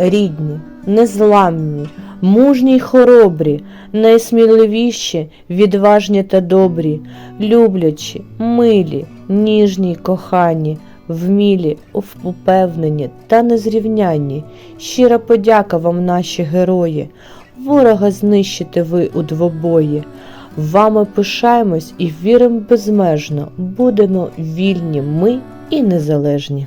рідні, незламні, мужні й хоробрі, найсміливіші, відважні та добрі, люблячі, милі, ніжні й кохані, вмілі, упевнені та незрівнянні. Щира подяка вам, наші герої, ворога знищите ви у двобої. Вами пишаємось і віримо безмежно, будемо вільні ми і незалежні.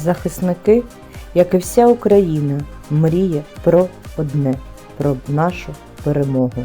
Захисники, як і вся Україна, мріє про одне про нашу перемогу.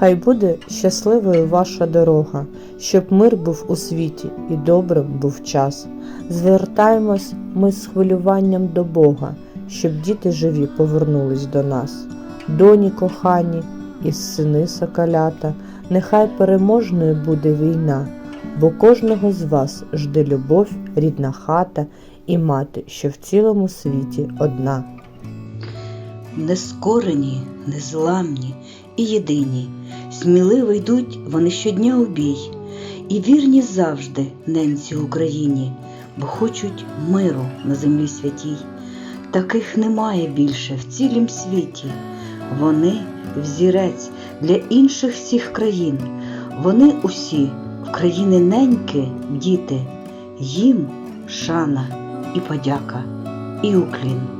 Хай буде щасливою ваша дорога, щоб мир був у світі і добрим був час. Звертаємось ми з хвилюванням до Бога, щоб діти живі повернулись до нас. Доні кохані і сини соколята, нехай переможною буде війна, бо кожного з вас жде любов, рідна хата і мати, що в цілому світі одна. Нескорені, незламні і єдині, сміливо йдуть вони щодня у бій, і вірні завжди ненці Україні, бо хочуть миру на землі святій. Таких немає більше в цілім світі. Вони взірець для інших всіх країн. Вони усі в країни неньки діти, їм шана і подяка, і уклін.